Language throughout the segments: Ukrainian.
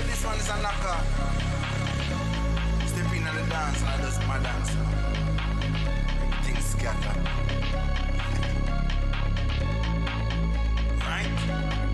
is a knocker. Step in on the dance and I just my dance. Everything scatter. right?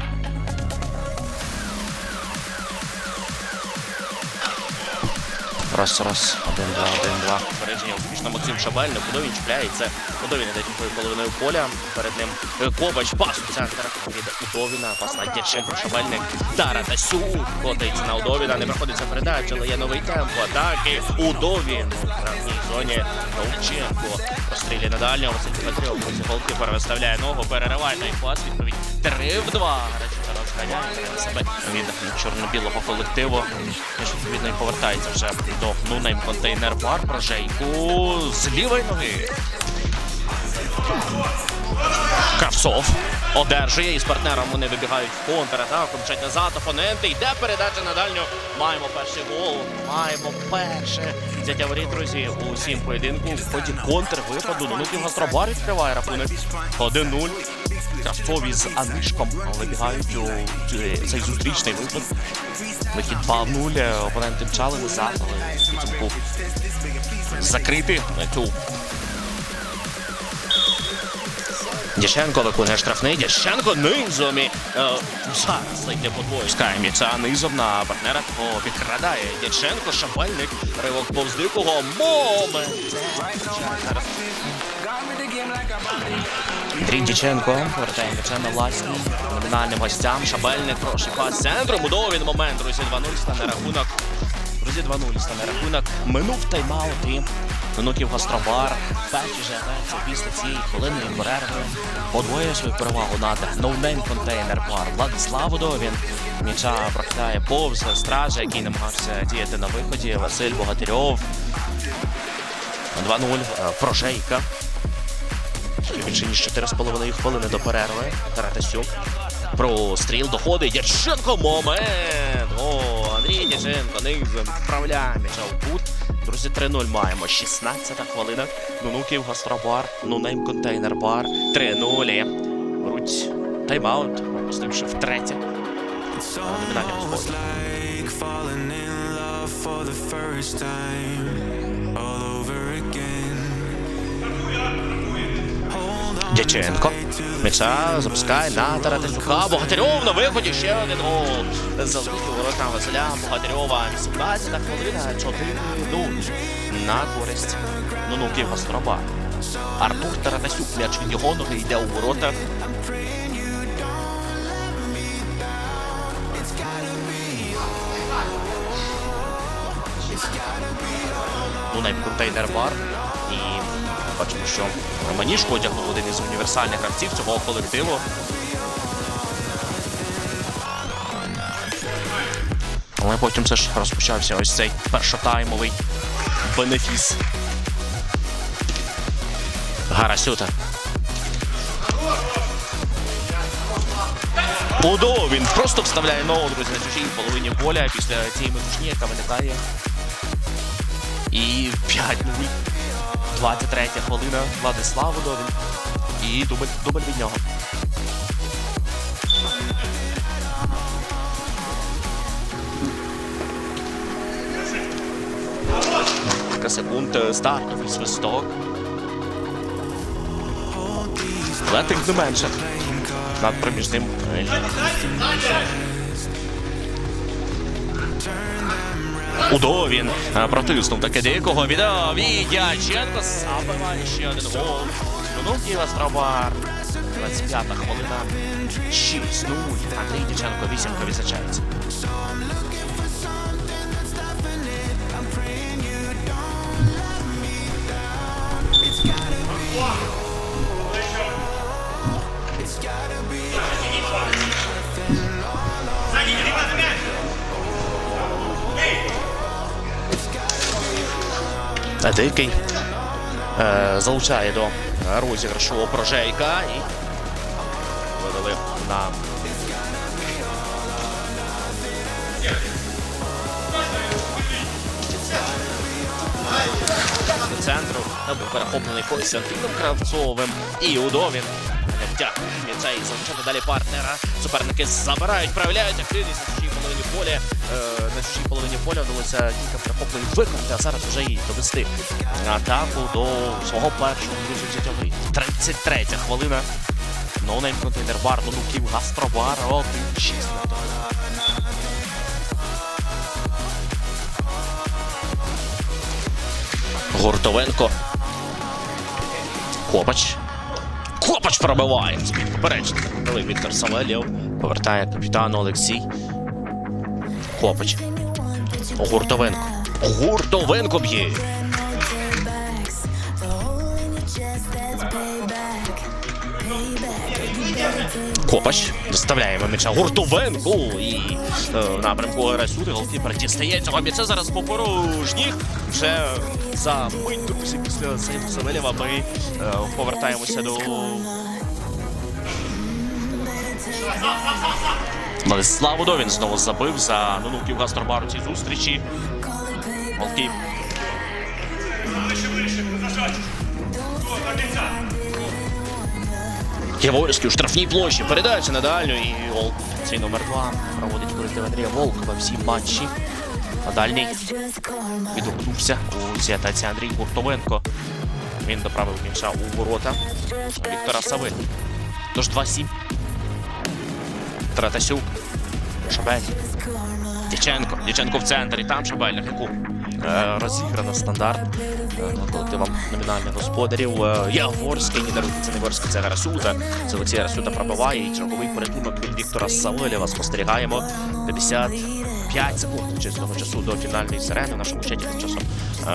Раз, раз, один, два, один, два. Попередження успішно Максим Шабельник. Подовін чіпляється. Подовін йде тією половиною поля. Перед ним е, Кобач. Пас у центр від Удовіна. Пас на Дяченко. Шабельник. Таратасюк. Котиться на Удовіна. Не проходиться передача, але є новий темп атаки. Удовін. Гравній зоні Довченко. Прострілює на дальнього. Василь Петрів. Проти голкіпер виставляє ногу. Перериває той пас. Відповідь 3 в 2. На себе від чорно-білого колективу. Ж, Відповідно, і повертається вже до нунейм контейнер бар Прожейку з лівої ноги. Кравцов одержує і з партнером вони вибігають в контратаку, мчать назад, опоненти. Йде передача на дальню. Маємо перший гол. Маємо перше взяття воріт, друзі, у сім поєдинку. В ході контрвипаду. Донутів Гастробар відкриває рахунок 1-0. Кравцов із Анишком вибігають у цей зустрічний випад. Вихід 2-0. Опоненти мчали назад, але підсумку закрити цю Дяченко виконує штрафний. Дяченко низом. І, е, зараз йде подвоє. Пускає м'яча низом на партнера. О, підкрадає Дяченко, Шабельник. Ривок повз дикого. Момент. Андрій Дяченко повертає м'яча на власні номінальним гостям. Шабельник, прошу пас центром. Удовий момент. Друзі, 2-0 стане рахунок. Друзі, 2-0 стане рахунок. Минув тайм-аут і Минутів Гастробар. Перші же після цієї хвилини перерви подвоює свою перевагу над ноунейм контейнер бар. Владислав Удовін. М'яча прокидає повз стража, який намагався діяти на виході. Василь Богатирьов. 2-0. Е, Прожейка. Більше ніж 4,5 хвилини до перерви. Таратасюк. Простріл доходить. Дяченко момент. Андрій Дяченко низом вправляє кут. Друзі, 3-0 маємо. 16-та хвилина. Нунуків Гастробар. Нунейм контейнер бар. 3-0. Беруть тайм-аут, пропустивши втретє. It's Номінальному Дяченко. М'яча запускає на Таратасюка. Богатирьов на виході. Ще один гол. Залетів ворота Василя Богатирьова. 18-та хвилина. 4-0 на користь Нунуків Гастроба. Артур Таратасюк. М'яч від його ноги йде у ворота. Нунайм контейнер бар. І бачимо, що Романішко одягнув один із універсальних гравців цього колективу. Але потім все ж розпочався ось цей першотаймовий бенефіс. Гарасюта. Удо, він просто вставляє ногу, друзі, на чужій половині поля після цієї метушні, яка виникає. І 5-0. 23 хвилина. Владислав Удовін. І дубль, дубль від нього. Кілька секунд е, стартовий свисток. Але тим не менше. Над проміжним е, Удовін е, протиснув таке деякого відео. Відяченко забиває ще один гол. Ну, Києва Стробар. 25-та хвилина. 6-0. Андрій Дяченко вісімка відзначається. Дикий е, залучає до розіграшу Прожейка і видали на центру. Був перехоплений Костянтином Кравцовим і Удовін. Не втягнув м'яча далі партнера. Суперники забирають, проявляють активність половині поля. е, на чужій половині поля вдалося кілька перехоплень виконати, а зараз вже і довести атаку до свого першого друзі життєвий. 33 хвилина. Ноунейм контейнер бар, Нунуків, Гастробар, 1-6 на. Гуртовенко. Копач. Копач пробиває. Поперечний. Віктор Савельєв повертає капітану Олексій. Копач. Гуртовенко. Гуртовенко б'є. Копач доставляємо м'яча Гуртовенку і е, напрямку Ресуди голкіпер дістає цього м'яча зараз по порожніх. Вже за мить, друзі, після Саїду Савельєва ми е, повертаємося до Владислав Удовін знову забив за Нунуків Гастробар у цій зустрічі. Голкіп. Яворський у штрафній площі. Передача на дальню і гол. Цей номер два проводить колектив Андрія Волкова всі матчі. На дальній відгукнувся у цій атаці Андрій Гуртовенко. Він доправив м'яча у ворота Віктора Савель. Тож 2-7. Тратасюк. Шабель. Дяченко. Дяченко в центрі. Там Шабель на хику. Е, Розіграно стандарт е, колективом номінальних господарів. Е, Яворський, не даруйте, це не Яворський, це Гарасюта. Це Олексій Гарасюта пробиває і черговий порятунок від Віктора Савелєва. Спостерігаємо 55 секунд чесного часу до фінальної сирени. В нашому чаті тим часом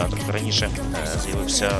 трохи раніше з'явився